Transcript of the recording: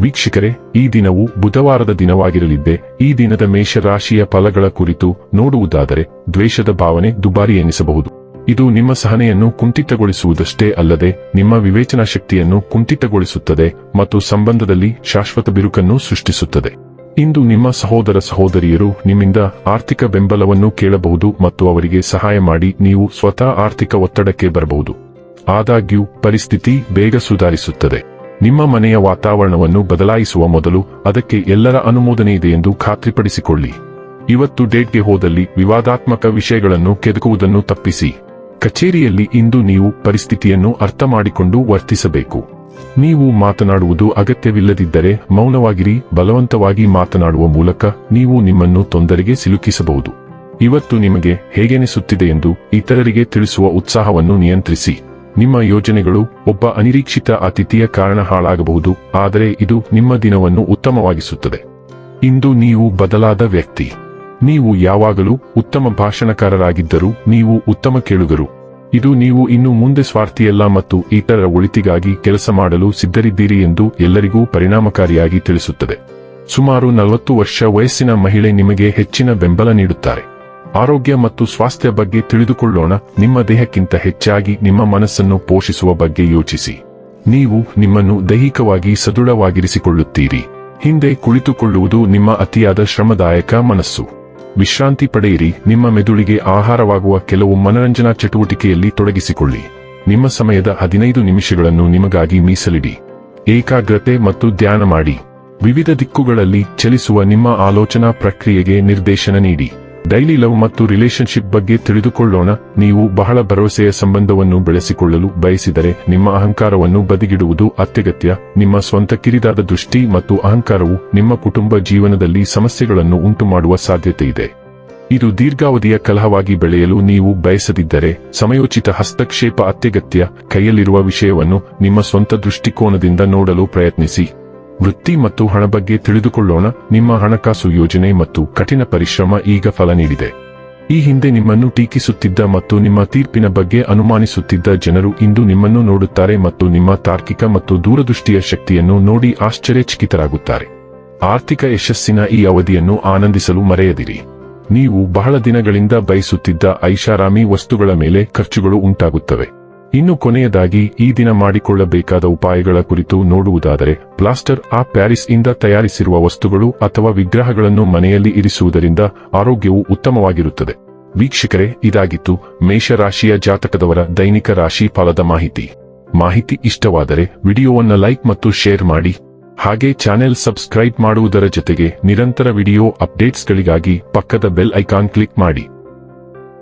ವೀಕ್ಷಕರೇ, ಈ ದಿನವು ಬುಧವಾರದ ದಿನವಾಗಿರಲಿದ್ದೆ, ಈ ದಿನದ ಮೇಷರಾಶಿಯ ಫಲಗಳ ಕುರಿತು ನೋಡುವುದಾದರೆ ದ್ವೇಷದ ಭಾವನೆ ದುಬಾರಿ ಎನಿಸಬಹುದು. ಇದು ನಿಮ್ಮ ಸಹನೆಯನ್ನು ಕುಂಠಿತಗೊಳಿಸುವುದಷ್ಟೇ ಅಲ್ಲದೆ, ನಿಮ್ಮ ವಿವೇಚನಾ ಶಕ್ತಿಯನ್ನು ಕುಂಠಿತಗೊಳಿಸುತ್ತದೆ ಮತ್ತು ಸಂಬಂಧದಲ್ಲಿ ಶಾಶ್ವತ ಬಿರುಕನ್ನು ಸೃಷ್ಟಿಸುತ್ತದೆ. ಇಂದು ನಿಮ್ಮ ಸಹೋದರ ಸಹೋದರಿಯರು ನಿಮ್ಮಿಂದ ಆರ್ಥಿಕ ಬೆಂಬಲವನ್ನು ಕೇಳಬಹುದು ಮತ್ತು ಅವರಿಗೆ ಸಹಾಯ ಮಾಡಿ ನೀವು ಸ್ವತಃ ಆರ್ಥಿಕ ಒತ್ತಡಕ್ಕೆ ಬರಬಹುದು. ಆದಾಗ್ಯೂ, ಪರಿಸ್ಥಿತಿ ಬೇಗ ಸುಧಾರಿಸುತ್ತದೆ. ನಿಮ್ಮ ಮನೆಯ ವಾತಾವರಣವನ್ನು ಬದಲಾಯಿಸುವ ಮೊದಲು ಅದಕ್ಕೆ ಎಲ್ಲರ ಅನುಮೋದನೆ ಇದೆ ಎಂದು ಖಾತ್ರಿಪಡಿಸಿಕೊಳ್ಳಿ. ಇವತ್ತು ಡೇಟ್ಗೆ ಹೋದಲ್ಲಿ ವಿವಾದಾತ್ಮಕ ವಿಷಯಗಳನ್ನು ಕೆದಕುವುದನ್ನು ತಪ್ಪಿಸಿ. ಕಚೇರಿಯಲ್ಲಿ ಇಂದು ನೀವು ಪರಿಸ್ಥಿತಿಯನ್ನು ಅರ್ಥ ಮಾಡಿಕೊಂಡು ವರ್ತಿಸಬೇಕು. ನೀವು ಮಾತನಾಡುವುದು ಅಗತ್ಯವಿಲ್ಲದಿದ್ದರೆ ಮೌನವಾಗಿರಿ, ಬಲವಂತವಾಗಿ ಮಾತನಾಡುವ ಮೂಲಕ ನೀವು ನಿಮ್ಮನ್ನು ತೊಂದರೆಗೆ ಸಿಲುಕಿಸಬಹುದು. ಇವತ್ತು ನಿಮಗೆ ಹೇಗೆನಿಸುತ್ತಿದೆ ಎಂದು ಇತರರಿಗೆ ತಿಳಿಸುವ ಉತ್ಸಾಹವನ್ನು ನಿಯಂತ್ರಿಸಿ. ನಿಮ್ಮ ಯೋಜನೆಗಳು ಒಬ್ಬ ಅನಿರೀಕ್ಷಿತ ಅತಿಥಿಯ ಕಾರಣ ಹಾಳಾಗಬಹುದು, ಆದರೆ ಇದು ನಿಮ್ಮ ದಿನವನ್ನು ಉತ್ತಮವಾಗಿಸುತ್ತದೆ. ಇಂದು ನೀವು ಬದಲಾದ ವ್ಯಕ್ತಿ. ನೀವು ಯಾವಾಗಲೂ ಉತ್ತಮ ಭಾಷಣಕಾರರಾಗಿದ್ದರೂ ನೀವು ಉತ್ತಮ ಕೇಳುಗರು. ಇದು ನೀವು ಇನ್ನು ಮುಂದೆ ಸ್ವಾರ್ಥಿಯಲ್ಲ ಮತ್ತು ಇತರರ ಒಳಿತಿಗಾಗಿ ಕೆಲಸ ಮಾಡಲು ಸಿದ್ಧರಿದ್ದೀರಿ ಎಂದು ಎಲ್ಲರಿಗೂ ಪರಿಣಾಮಕಾರಿಯಾಗಿ ತಿಳಿಸುತ್ತದೆ. ಸುಮಾರು ನಲವತ್ತು ವರ್ಷ ವಯಸ್ಸಿನ ಮಹಿಳೆ ನಿಮಗೆ ಹೆಚ್ಚಿನ ಬೆಂಬಲ ನೀಡುತ್ತಾರೆ. ಆರೋಗ್ಯ ಮತ್ತು ಸ್ವಾಸ್ಥ್ಯ ಬಗ್ಗೆ ತಿಳಿದುಕೊಳ್ಳೋಣ. ನಿಮ್ಮ ದೇಹಕ್ಕಿಂತ ಹೆಚ್ಚಾಗಿ ನಿಮ್ಮ ಮನಸ್ಸನ್ನು ಪೋಷಿಸುವ ಬಗ್ಗೆ ಯೋಚಿಸಿ. ನೀವು ನಿಮ್ಮನ್ನು ದೈಹಿಕವಾಗಿ ಸದೃಢವಾಗಿರಿಸಿಕೊಳ್ಳುತ್ತೀರಿ. ಹಿಂದೆ ಕುಳಿತುಕೊಳ್ಳುವುದು ನಿಮ್ಮ ಅತಿಯಾದ ಶ್ರಮದಾಯಕ ಮನಸ್ಸು. ವಿಶ್ರಾಂತಿ ಪಡೆಯಿರಿ. ನಿಮ್ಮ ಮೆದುಳಿಗೆ ಆಹಾರವಾಗುವ ಕೆಲವು ಮನರಂಜನಾ ಚಟುವಟಿಕೆಯಲ್ಲಿ ತೊಡಗಿಸಿಕೊಳ್ಳಿ. ನಿಮ್ಮ ಸಮಯದ ಹದಿನೈದು ನಿಮಿಷಗಳನ್ನು ನಿಮಗಾಗಿ ಮೀಸಲಿಡಿ. ಏಕಾಗ್ರತೆ ಮತ್ತು ಧ್ಯಾನ ಮಾಡಿ. ವಿವಿಧ ದಿಕ್ಕುಗಳಲ್ಲಿ ಚಲಿಸುವ ನಿಮ್ಮ ಆಲೋಚನಾ ಪ್ರಕ್ರಿಯೆಗೆ ನಿರ್ದೇಶನ ನೀಡಿ. ಡೈಲಿ ಲವ್ ಮತ್ತು ರಿಲೇಶನ್ಶಿಪ್ ಬಗ್ಗೆ ತಿಳಿದುಕೊಳ್ಳೋಣ. ನೀವು ಬಹಳ ಭರವಸೆಯ ಸಂಬಂಧವನ್ನು ಬೆಳೆಸಿಕೊಳ್ಳಲು ಬಯಸಿದರೆ ನಿಮ್ಮ ಅಹಂಕಾರವನ್ನು ಬದಿಗಿಡುವುದು ಅತ್ಯಗತ್ಯ. ನಿಮ್ಮ ಸ್ವಂತ ಕಿರಿದಾದ ದೃಷ್ಟಿ ಮತ್ತು ಅಹಂಕಾರವು ನಿಮ್ಮ ಕುಟುಂಬ ಜೀವನದಲ್ಲಿ ಸಮಸ್ಯೆಗಳನ್ನು ಉಂಟುಮಾಡುವ ಸಾಧ್ಯತೆ ಇದೆ. ಇದು ದೀರ್ಘಾವಧಿಯ ಕಲಹವಾಗಿ ಬೆಳೆಯಲು ನೀವು ಬಯಸದಿದ್ದರೆ ಸಮಯೋಚಿತ ಹಸ್ತಕ್ಷೇಪ ಅತ್ಯಗತ್ಯ. ಕೈಯಲ್ಲಿರುವ ವಿಷಯವನ್ನು ನಿಮ್ಮ ಸ್ವಂತ ದೃಷ್ಟಿಕೋನದಿಂದ ನೋಡಲು ಪ್ರಯತ್ನಿಸಿ. ವೃತ್ತಿ ಮತ್ತು ಹಣ ಬಗ್ಗೆ ತಿಳಿದುಕೊಳ್ಳೋಣ. ನಿಮ್ಮ ಹಣಕಾಸು ಯೋಜನೆ ಮತ್ತು ಕಠಿಣ ಪರಿಶ್ರಮ ಈಗ ಫಲ ನೀಡಿದೆ. ಈ ಹಿಂದೆ ನಿಮ್ಮನ್ನು ಟೀಕಿಸುತ್ತಿದ್ದ ಮತ್ತು ನಿಮ್ಮ ತೀರ್ಪಿನ ಬಗ್ಗೆ ಅನುಮಾನಿಸುತ್ತಿದ್ದ ಜನರು ಇಂದು ನಿಮ್ಮನ್ನು ನೋಡುತ್ತಾರೆ ಮತ್ತು ನಿಮ್ಮ ತಾರ್ಕಿಕ ಮತ್ತು ದೂರದೃಷ್ಟಿಯ ಶಕ್ತಿಯನ್ನು ನೋಡಿ ಆಶ್ಚರ್ಯಚಕಿತರಾಗುತ್ತಾರೆ. ಆರ್ಥಿಕ ಯಶಸ್ಸಿನ ಈ ಅವಧಿಯನ್ನು ಆನಂದಿಸಲು ಮರೆಯದಿರಿ. ನೀವು ಬಹಳ ದಿನಗಳಿಂದ ಬಯಸುತ್ತಿದ್ದ ಐಷಾರಾಮಿ ವಸ್ತುಗಳ ಮೇಲೆ ಖರ್ಚುಗಳು ಉಂಟಾಗುತ್ತವೆ. ಇನ್ನು ಕೊನೆಯದಾಗಿ ಈ ದಿನ ಮಾಡಿಕೊಳ್ಳಬೇಕಾದ ಉಪಾಯಗಳ ಕುರಿತು ನೋಡುವುದಾದರೆ, ಪ್ಲಾಸ್ಟರ್ ಆ ಪ್ಯಾರಿಸ್ ಇಂದ ತಯಾರಿಸಿರುವ ವಸ್ತುಗಳು ಅಥವಾ ವಿಗ್ರಹಗಳನ್ನು ಮನೆಯಲ್ಲಿ ಇರಿಸುವುದರಿಂದ ಆರೋಗ್ಯವು ಉತ್ತಮವಾಗಿರುತ್ತದೆ. ವೀಕ್ಷಕರೇ, ಇದಾಗಿತ್ತು ಮೇಷರಾಶಿಯ ಜಾತಕದವರ ದೈನಿಕ ರಾಶಿ ಫಲದ ಮಾಹಿತಿ. ಮಾಹಿತಿ ಇಷ್ಟವಾದರೆ ವಿಡಿಯೋವನ್ನ ಲೈಕ್ ಮತ್ತು ಶೇರ್ ಮಾಡಿ. ಹಾಗೆ ಚಾನೆಲ್ ಸಬ್ಸ್ಕ್ರೈಬ್ ಮಾಡುವುದರ ಜೊತೆಗೆ ನಿರಂತರ ವಿಡಿಯೋ ಅಪ್ಡೇಟ್ಸ್ಗಳಿಗಾಗಿ ಪಕ್ಕದ ಬೆಲ್ ಐಕಾನ್ ಕ್ಲಿಕ್ ಮಾಡಿ.